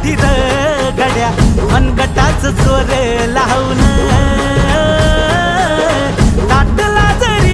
घालीत गड्या मनगटाच चोरे लावून